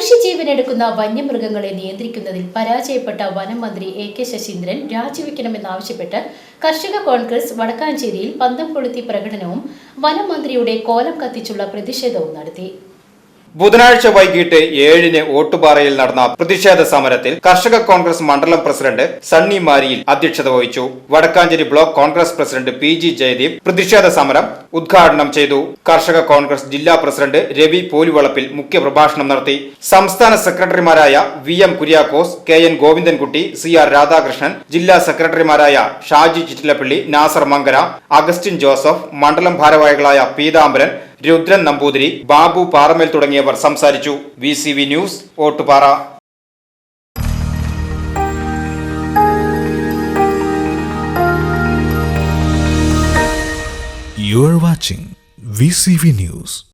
മനുഷ്യജീവനെടുക്കുന്ന വന്യമൃഗങ്ങളെ നിയന്ത്രിക്കുന്നതിൽ പരാജയപ്പെട്ട വനം മന്ത്രി എ കെ ശശീന്ദ്രൻ രാജിവെക്കണമെന്നാവശ്യപ്പെട്ട് കർഷക കോൺഗ്രസ് വടക്കാഞ്ചേരിയിൽ പന്തം കൊളുത്തി പ്രകടനവും വനം മന്ത്രിയുടെ കോലം കത്തിച്ചുള്ള പ്രതിഷേധവും നടത്തി. ബുധനാഴ്ച വൈകിട്ട് ഏഴിന് ഓട്ടുപാറയിൽ നടന്ന പ്രതിഷേധ സമരത്തിൽ കർഷക കോൺഗ്രസ് മണ്ഡലം പ്രസിഡന്റ് സണ്ണി മാരിയിൽ അധ്യക്ഷത വഹിച്ചു. Vadakkanchery block Congress president P G Jayadeep പ്രതിഷേധ സമരം ഉദ്ഘാടനം ചെയ്തു. കർഷക കോൺഗ്രസ് ജില്ലാ പ്രസിഡന്റ് രവി പോലുവളപ്പിൽ മുഖ്യപ്രഭാഷണം നടത്തി. സംസ്ഥാന സെക്രട്ടറിമാരായ V M Kuriakose K N Govindankutty C R Radhakrishnan ജില്ലാ സെക്രട്ടറിമാരായ ഷാജി ചിറ്റിലപ്പള്ളി നാസർ മങ്കര അഗസ്റ്റിൻ ജോസഫ് മണ്ഡലം ഭാരവാഹികളായ പീതാംബരൻ രുദ്രൻ നമ്പൂതിരി ബാബു പാറമേൽ തുടങ്ങിയവർ സംസാരിച്ചു V news Ottupara You are watching VCV News.